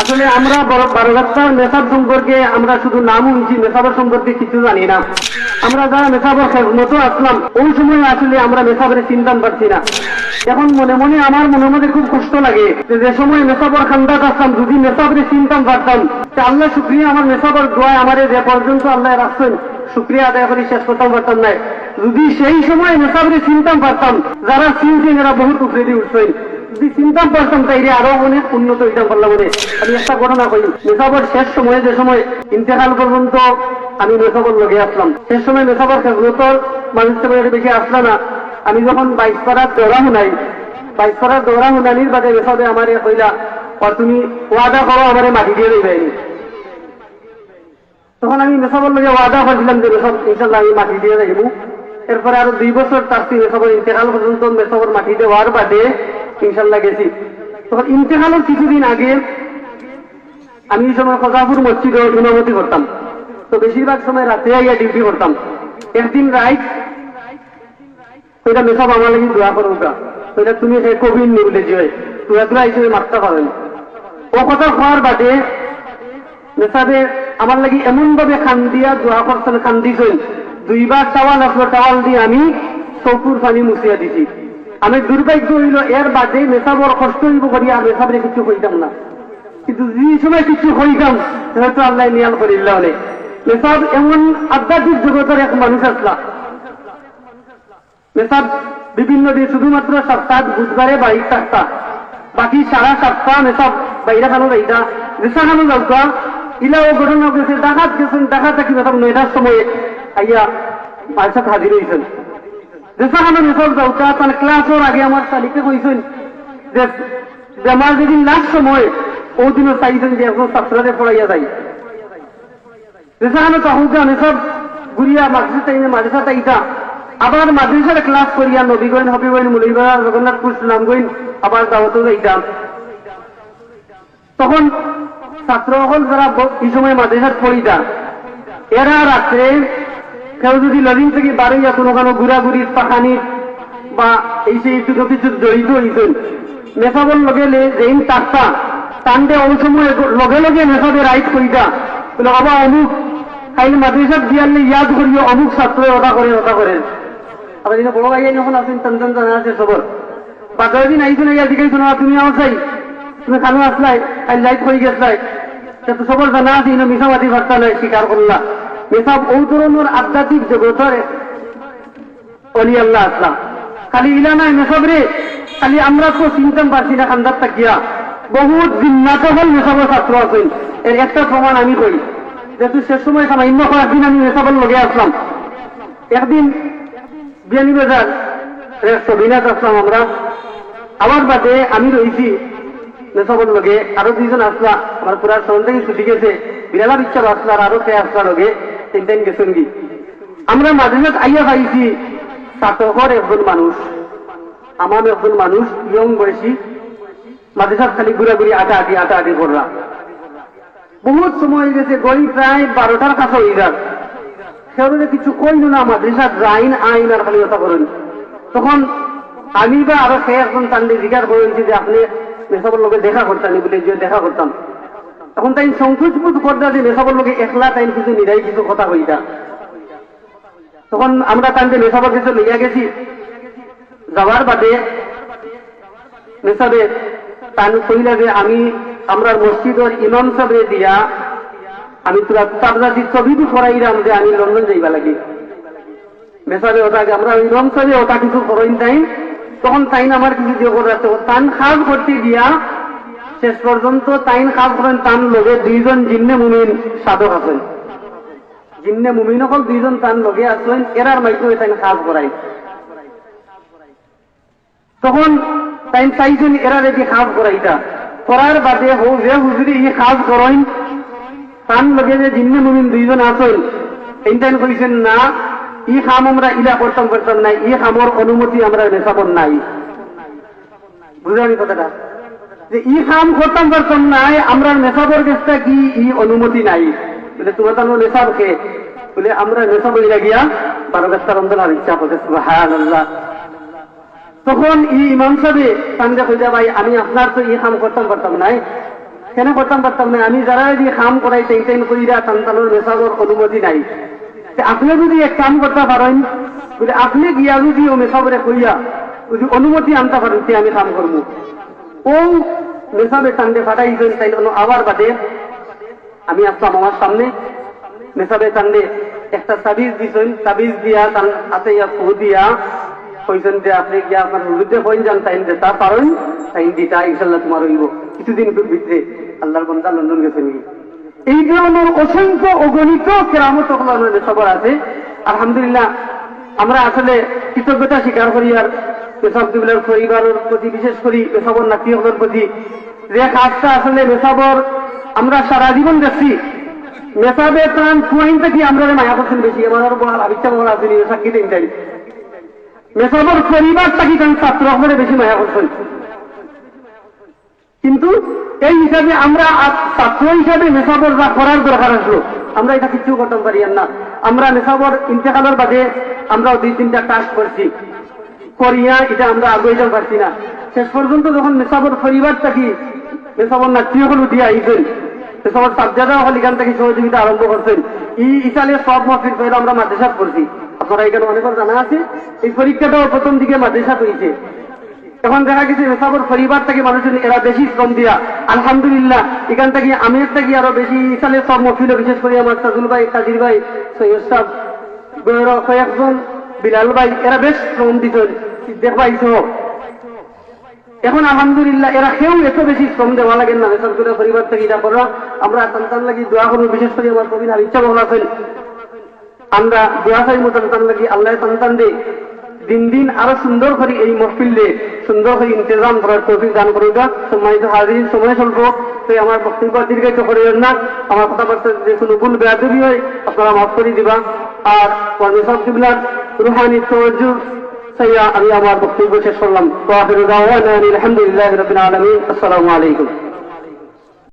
আসলে আমরা বারোগাছার মেসাব সম্পর্কে, আমরা শুধু নাম শুনছি মেসাবের সম্পর্কে কিছু জানি না। আমরা যারা মেসাবের মতো আসলাম, ওই সময় আসলে আমরা মেসাবের চিন্তান পারছি না। এখন মনে মনে আমার মনে মনে খুব কষ্ট লাগে যে সময় মেসাবর খান্দাত আসলাম, যদি মেসাবরে চিন্তান পারতাম আল্লাহ শুক্রিয়া, আমার মেসাবর দোয়ায় আমার যে পর্যন্ত আল্লাহ রাখছেন, শুক্রিয়া আদায় করে, শেষ করতাম পারতাম না যদি সেই সময় মেসাবরে চিন্তাম পারতাম যারা চিনছেন এরা বহুত উপরে উঠছেন যদি চিন্তা করতাম, তাইলে আরও অনেক উন্নত পারলাম বলে আমি একটা ঘটনা করি মেসাবর শেষ সময়ে যে সময় ইন্তেকাল পর্যন্ত আমি মেসাবর লগে আসলাম শেষ সময় মেসাবর খেজরতর মানুষ সময় বেশি না। আমি যখন বাইশ পাড়ার দৌড়া শুনাই, বাইশ পাড়ার দৌড়া শুনানির বাদে মেসাবে আমার কইলা ও তুমি ওয়াদা করো, আমারে মাটি দিয়ে দিবাইনি তখন আমি মেসাবর লগে ওয়াদা করছিলাম যে মেসব ইনশাল্লাহ আমি মাটি দিয়ে যাইব এরপরে আরও দুই বছর তার মেসবর ইন্তেকাল পর্যন্ত মেসবর মাটি দেওয়ার বাদে ইনশাল্লাহ গেছি। তখন ইন্তেকালের কিছুদিন আগে আমি সময় খজাপুর মসজিদে ইমামতি করতাম। তো বেশিরভাগ সময় রাতে আইয়া ডিউটি করতাম। একদিন রাইট ওইটা মেসব আমার লাগি দোয়া করো ওটা। ওইটা তুমি সে কবির নিবলে যে দোয়া দোয়া হিসেবে মারতে পারেন ও কথা খাওয়ার বাদে মেসাবে আমার লাগি এমন ভাবে খান দিয়া দোয়া করছেন খান দিছেন দুইবার টাওয়াল আসলো, টাওয়াল দিয়ে আমি চৌকুর পানি মুছিয়া দিছি। আমি দুর্ভাগ্য হইল, এর বাদে মেসাবর কষ্ট হইব করি, আর মেসাবরে কিছু হইতাম না। কিন্তু যে সময় কিছু হইতাম হয়তো আল্লাহ নিয়াল করিল্লা হলে মেসাব এমন আধ্যাত্মিক জগতের এক মানুষ আসলা। মেসাব বিভিন্ন দিন শুধুমাত্র সপ্তাহ, বুধবারে বাড়ি থাকতা বাকি সারা সপ্তাহ মেসাব বাইরে খানো যাইতা রেসা খানো যাওতা। ইলা ও ঘটনা গেছে ডাকাত গেছেন, ডাকাত থাকি মেসাব নয়টার সময়ে আইয়া বাসাত হাজির হয়েছেন রেসা খানো মেসাব যাওতা তার ক্লাসের আগে আমার তালিকা কইছেন যে বেমার যেদিন লাস্ট সময় ওই দিনও চাইছেন যে এখন ছাত্রদের পড়াইয়া রেসা খানো তখন মেসাব ঘুরিয়া মাদ্রাসা মাদ্রাসা তাইতা আবার মাদ্রাসার ক্লাস করিয়া নবীগঞ্জ হবিগঞ্জ মুলিবাড়া জগন্নাথপুর সুনামগঞ্জ আবার দাওয়াতও যাইতাম তখন ছাত্র সকল যারা এই সময় মাদ্রাসার পড়িতা এরা রাত্রে কেউ যদি লদিন থেকে বাড়াইয়া কোনো কোনো ঘুরাঘুরি, পাখানি বা এই সেই কিছু কিছু জড়িত হইতেন মেসাবর লগে যেইন তাকতা টানতে ওই সময় লগে লগে মেসাবে রাইট করিতা বলে বাবা অমুক, কাইল মাদ্রাসাত দিয়ালে ইয়াদ করিও, অমুক ছাত্র ওটা করেন ওটা করেন আবার দিনে বড় ভাইয়া যখন আছেন তন্দন জানা আছে সবর বাজার দিন আইসুন ইয়া জিজ্ঞাসা না তুমি আমার চাই, তুমি কানু আসলাই আই লাইট হয়ে গেছলাই। তো সবর জানা আছে মিশামাতি ভার্তা নয় স্বীকার করলা মেসাব ও ধরনের আধ্যাত্মিক জগতের অলি আল্লাহ আসলাম। খালি ইলা নাই মেসব রে। খালি আমরা তো চিন্তাম পারছি না খান্দার তাকিয়া বহুত জিন্নাত হল মেসবের ছাত্র আছেন। এর একটা প্রমাণ আমি করি। যেহেতু সে সময় সামান্য কয়েকদিন আমি মেসাবের লগে আসলাম। একদিন বিয়ানি বাজার সবিনাথ আসলাম আমরা। আমার বাদে আমি রয়েছি মেসবের লগে। আরও দুইজন আসলা। আমার পুরা সন থেকে ছুটি গেছে। বিড়ালা বিচ্ছার আসলার আরও কে আসলা লগে। তিনটাইন গেছেন কি? আমরা মাঝে মাঝে আইয়া পাইছি চাতকর একজন মানুষ আমার একজন মানুষ ইয়ং বয়সী মাদ্রাসার খালি ঘুরাঘুরি আটা আটি আটা আটি করলা বহুত সময় হয়ে গেছে গড়ি প্রায় বারোটার কাছে হয়ে যাক। সেগুলো কিছু কইল না মাদ্রাসার যাইন আইন আর খালি কথা করেন তখন আমি বা আরও সে একজন তান্ডে জিজ্ঞার করেছি যে আপনি মেসবের লোকে দেখা করতেন বলে, যে দেখা করতাম তখন তাই সংকোচ বোধ করতে যে মেসবের লোকে একলা তাই কিছু নিরাই কিছু কথা হইতা তখন আমরা তান্ডে মেসাবার কিছু লইয়া গেছি, যাওয়ার বাদে মেসাবে তান কইলা যে আমি আমরা মসজিদের ইমাম সাহেব দিয়া আমি তোরা তাবলাদি ছবি তো করাইলাম যে আমি লন্ডন যাইবা লাগি। মেসাবে ওটাকে আমরা ইমাম সাহেব ওটা কিছু করাই নাই তখন তাইন আমার কিছু দিয়ে করে আছে তান খাস করতে দিয়া শেষ পর্যন্ত তাইন খাস করেন, তান লগে দুইজন জিন্নে মুমিন সাধক আছেন। জিন্নে মুমিন অকল দুইজন তান লগে আসলেন এরার মাধ্যমে তাইন খাস করাই তখন তাই চাইছেন এরা রেডি খাস করাইতা করার বাদে হো, যে হুজুরি ই খাস করেন তান লগে যে জিন্নে মুমিন দুইজন আছেন এইটাই কইছেন না, ই খাম আমরা ইলা করতাম করতাম নাই, ই খামর অনুমতি আমরা নেশাবন নাই। বুঝলাম কথাটা? যে ই খাম করতাম করতাম নাই আমরা নেশাবর গেছটা কি ই অনুমতি নাই। বলে তোমার তো নেশাব খে বলে আমরা নেশাব ইলা গিয়া বারো গাছটা রন্ধন আর ইচ্ছা করতে হ্যাঁ আল্লাহ তখন ই ইমাম সাহেব সামনে কইজা ভাই, আমি আপনার তো ই কাম করতাম নাই। কেন করতাম পারতাম না আমি যারা যদি কাম করাই টেন টেন করি সন্তানের মেসাবর অনুমতি নাই। আপনি যদি এক কাম করতে পারেন বলে আপনি গিয়া যদি ও মেসাবরে কইয়া যদি অনুমতি আনতে পারেন আমি কাম করব ও মেসাবে টান্ডে ফাটাইছেন তাই আবার বাদে। আমি আসলাম আমার সামনে। মেসাবে টান্ডে একটা তাবিজ দিছেন। দিয়া ইয়া দিয়া কইছেন যে আপনি গিয়া আপনার হইন যান দিতা ইনশাল্লাহ তোমার হইব। কিছুদিন ভিতরে আল্লাহর বন্ধা লন্ডন গেছেন এই ধরনের অসংখ্য অগণিত কেরামত সবার আছে। আলহামদুলিল্লাহ, আমরা আসলে কৃতজ্ঞতা স্বীকার করি আর পেশাব দিবলার পরিবারের প্রতি, বিশেষ করি পেশাবর নাতিসকলের প্রতি। যে কাজটা আসলে মেসাবর আমরা সারা জীবন দেখছি মেসাবে প্রাণ কুয়াইন থেকে আমরা মায়া করছেন বেশি। আমার বড় আবিচ্ছা বড় আছে সাক্ষী দিন তাই। মেসাবর পরিবার থাকি কারণ ছাত্র সকলে বেশি মায়া করছেন? কিন্তু এই হিসাবে আমরা ছাত্র হিসাবে মেসাবর যা করার দরকার আসলো, আমরা এটা কিছু করতে পারি না। আমরা মেসাবর ইন্তেকালের বাদে আমরা দুই তিনটা টাস্ক করছি। করিয়া এটা আমরা আগে যেতে পারছি না। শেষ পর্যন্ত যখন মেসাবর পরিবার থাকি মেসাবর নাট্যগুলো দিয়ে আইছেন মেসাবর সাবজাদা হল এখান থেকে সহযোগিতা আরম্ভ করছেন। ই ইসালে সব মফিল পয়লা আমরা মাদ্রাসাত করছি আপনারা এখানে অনেকের জানা আছে। এই পরীক্ষাটাও প্রথম দিকে মাদ্রাসাত হয়েছে এখন দেখা গেছে মেসাবর পরিবার থেকে মানুষের এরা বেশি শ্রম দিয়া, আলহামদুলিল্লাহ, এখান থেকে আমি থেকে আরও বেশি। ইসালে সব মফিল বিশেষ করে আমার সাজুল ভাই কাজির ভাই, সৈয়দ সাহ কয়েকজন বিলাল ভাই, এরা বেশ শ্রম সিদ্দেক ভাই সহ। এখন আলহামদুলিল্লাহ, এরা কেউ এত বেশি শ্রম দেওয়া লাগেন না। বেসর করে পরিবার থেকে এটা করা। আমরা সন্তান লাগি দোয়া করব, বিশেষ করে আমার আর ইচ্ছা ভাবনা আছেন আমরা দোয়া চাই মতো সন্তান লাগি, আল্লাহ সন্তান দে। দিন দিন আরও সুন্দর করে এই মহফিল সুন্দর করে ইন্তজাম করার তৌফিক দান করুক। সম্মানিত হাজির, সময় স্বল্প তো আমার বক্তব্য দীর্ঘায়িত করিবেন না। আমার কথাবার্তা যে কোনো ভুল বেয়াদবি হয়, আপনারা মাফ করে দিবা। আর পরমেশ্বর কিবলার রুহানি তওয়াজ্জু, সাইয়া আমি আমার বক্তব্য শেষ করলাম। আলহামদুলিল্লাহ রাব্বিল আলামিন। আসসালামু আলাইকুম।